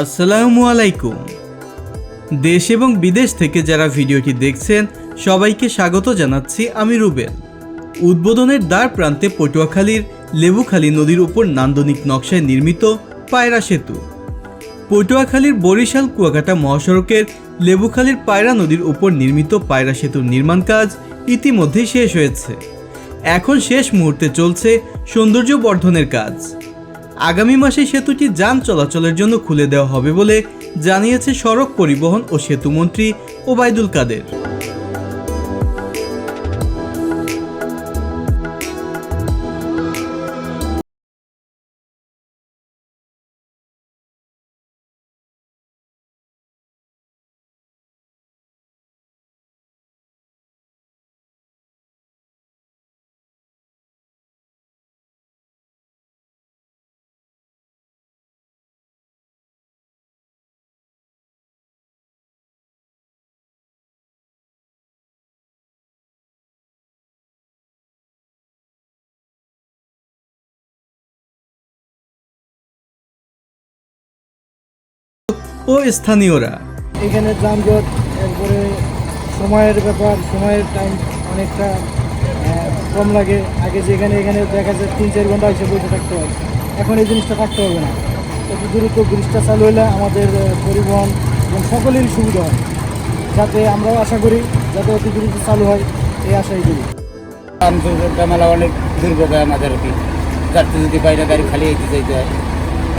আসসালামু আলাইকুম। দেশ এবং বিদেশ থেকে যারা ভিডিওটি দেখছেন, সবাইকে স্বাগত জানাচ্ছি আমি রুবেল। উদ্বোধনের দ্বার প্রান্তে পটুয়াখালীর লেবুখালী নদীর উপর নান্দনিক নকশায় নির্মিত পায়রা সেতু। পটুয়াখালীর বরিশাল কুয়াকাটা মহাসড়কের লেবুখালীর পায়রা নদীর উপর নির্মিত পায়রা সেতুর নির্মাণ কাজ ইতিমধ্যেই শেষ হয়েছে। এখন শেষ মুহূর্তে চলছে সৌন্দর্য বর্ধনের কাজ। আগামী মাসে সেতুটি যান চলাচলের জন্য খুলে দেওয়া হবে বলে জানিয়েছে সড়ক পরিবহন ও সেতুমন্ত্রী ওবায়দুল কাদের। ও স্থানীয়রা। এখানে যানজট এরপরে সময়ের ব্যাপার সময়ের টাইম অনেকটা কম লাগে। আগে যেখানে এখানে দেখা যায় তিন চার ঘণ্টা এসে বসে থাকতে হয়। এখন এই জিনিসটা থাকতে হবে না। অতি দ্রুত ব্রিজটা চালু হলে আমাদের পরিবহন এবং সকলেরই সুবিধা হয়। যাতে আমরাও আশা করি যাতে অতি দ্রুত চালু হয় এই আশাই করি। আন্তর্জাতিক মেলা অনেক দুর্ভোগ হয় আমাদের আর কি যাত্রী যদি বাইরে গাড়ি খালি যেতে চাইতে হয়।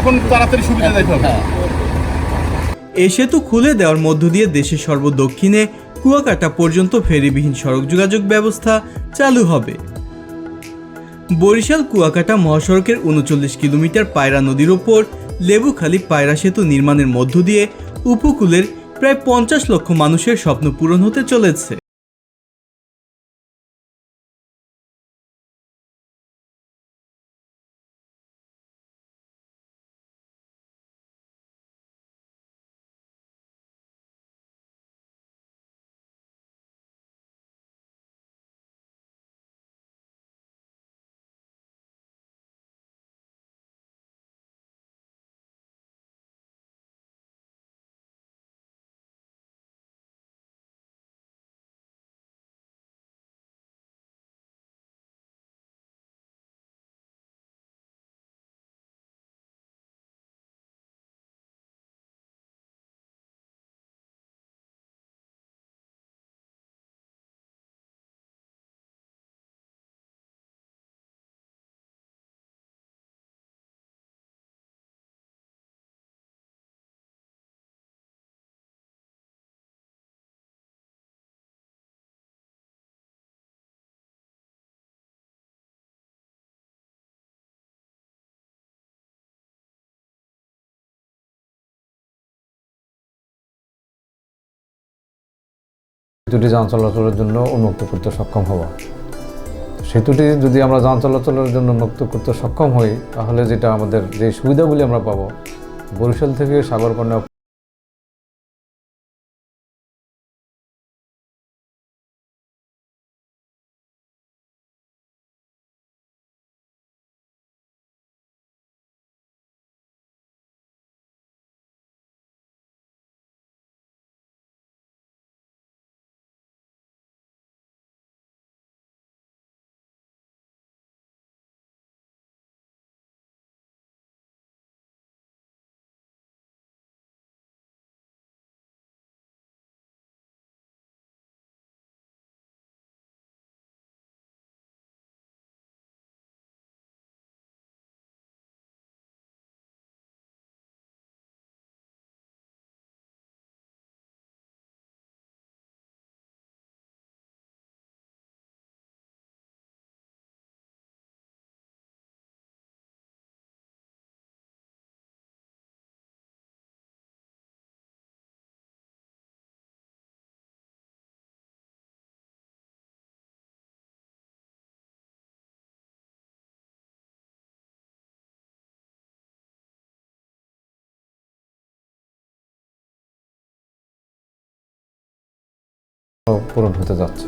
এখন তাড়াতাড়ি সুবিধা যাইতে হবে। এই সেতু খুলে দেওয়ার মধ্য দিয়ে দেশের সর্বদক্ষিণে কুয়াকাটা পর্যন্ত ফেরিবিহীন সড়ক যোগাযোগ ব্যবস্থা চালু হবে। বরিশাল কুয়াকাটা মহাসড়কের উনচল্লিশ কিলোমিটার পায়রা নদীর ওপর লেবুখালী পায়রা সেতু নির্মাণের মধ্য দিয়ে উপকূলের প্রায় পঞ্চাশ লক্ষ মানুষের স্বপ্ন পূরণ হতে চলেছে। সেতুটি যান চলাচলের জন্য উন্মুক্ত করতে সক্ষম হব সেতুটি যদি আমরা যান চলাচলের জন্য উন্মুক্ত করতে সক্ষম হই, তাহলে যেটা আমাদের যে সুবিধাগুলি আমরা পাবো, বরিশাল থেকে সাগরকন্যা পূরণ হতে যাচ্ছে।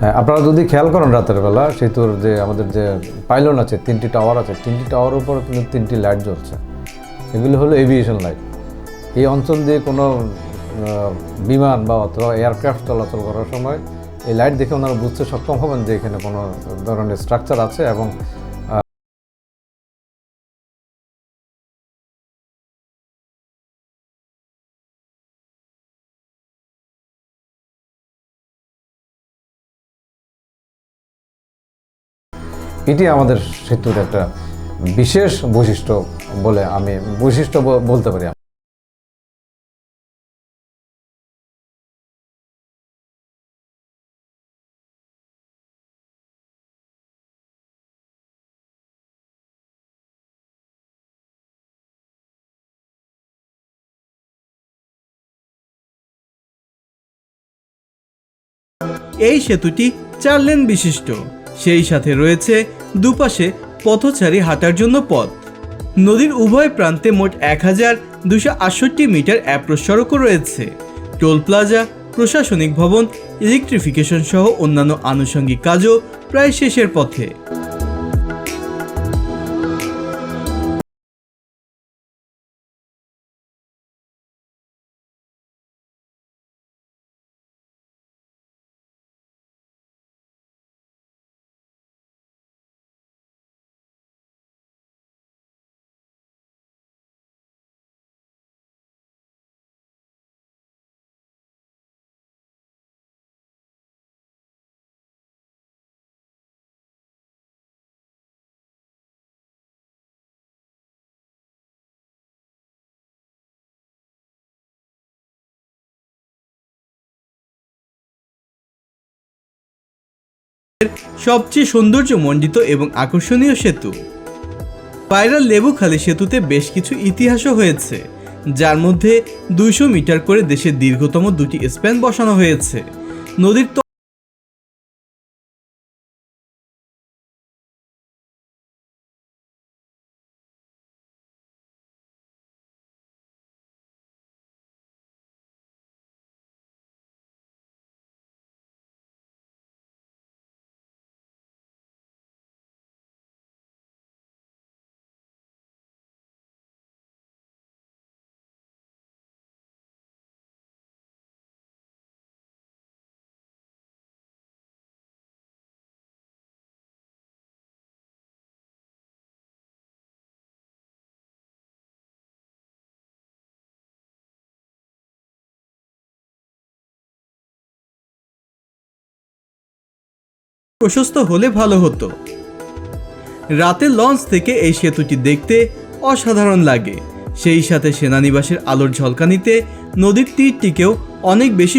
হ্যাঁ আপনারা যদি খেয়াল করেন রাতের বেলা, সেতুর যে আমাদের যে পাইলন আছে, তিনটি টাওয়ার আছে, তিনটি টাওয়ার উপর কিন্তু তিনটি লাইট জ্বলছে। এগুলো হলো এভিয়েশন লাইট এই অঞ্চল দিয়ে কোনো বিমান বা অথবা এয়ারক্রাফট চলাচল করার সময় এই লাইট দেখে ওনারা বুঝতে সক্ষম হবেন যে এখানে কোনো ধরনের স্ট্রাকচার আছে এবং এটি আমাদের সেতুর একটা বিশেষ বৈশিষ্ট্য বলে আমি বৈশিষ্ট্য বলতে পারি। এই সেতুটি চার লেন বিশিষ্ট। সেই সাথে রয়েছে দুপাশে পথচারী হাঁটার জন্য পথ। নদীর উভয় প্রান্তে মোট এক হাজার দুশো আটষট্টি মিটার অ্যাপ্রোচ সড়কও রয়েছে। টোল প্লাজা, প্রশাসনিক ভবন ইলেকট্রিফিকেশন সহ অন্যান্য আনুষঙ্গিক কাজও প্রায় শেষের পথে। সবচেয়ে সৌন্দর্যমণ্ডিত এবং আকর্ষণীয় সেতু। পায়রার লেবুখালী সেতুতে বেশ কিছু ইতিহাসও হয়েছে, যার মধ্যে দুইশো মিটার করে দেশের দীর্ঘতম দুটি স্প্যান বসানো হয়েছে। নদীর প্রশস্ত হলে ভালো হতো। রাতে লঞ্চ থেকে এই সেতুটি দেখতে অসাধারণ লাগে। সেই সাথে সেনানিবাসের আলোর ঝলকানিতে নদীর তীরটিকেও অনেক বেশি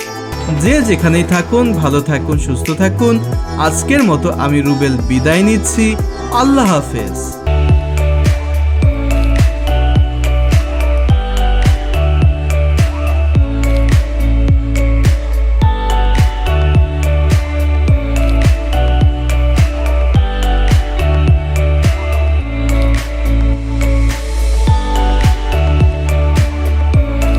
যে যেখানেই থাকুন, ভালো থাকুন, সুস্থ থাকুন, আজকের মতো আমি রুবেল বিদায় নিচ্ছি। আল্লাহ হাফেজ।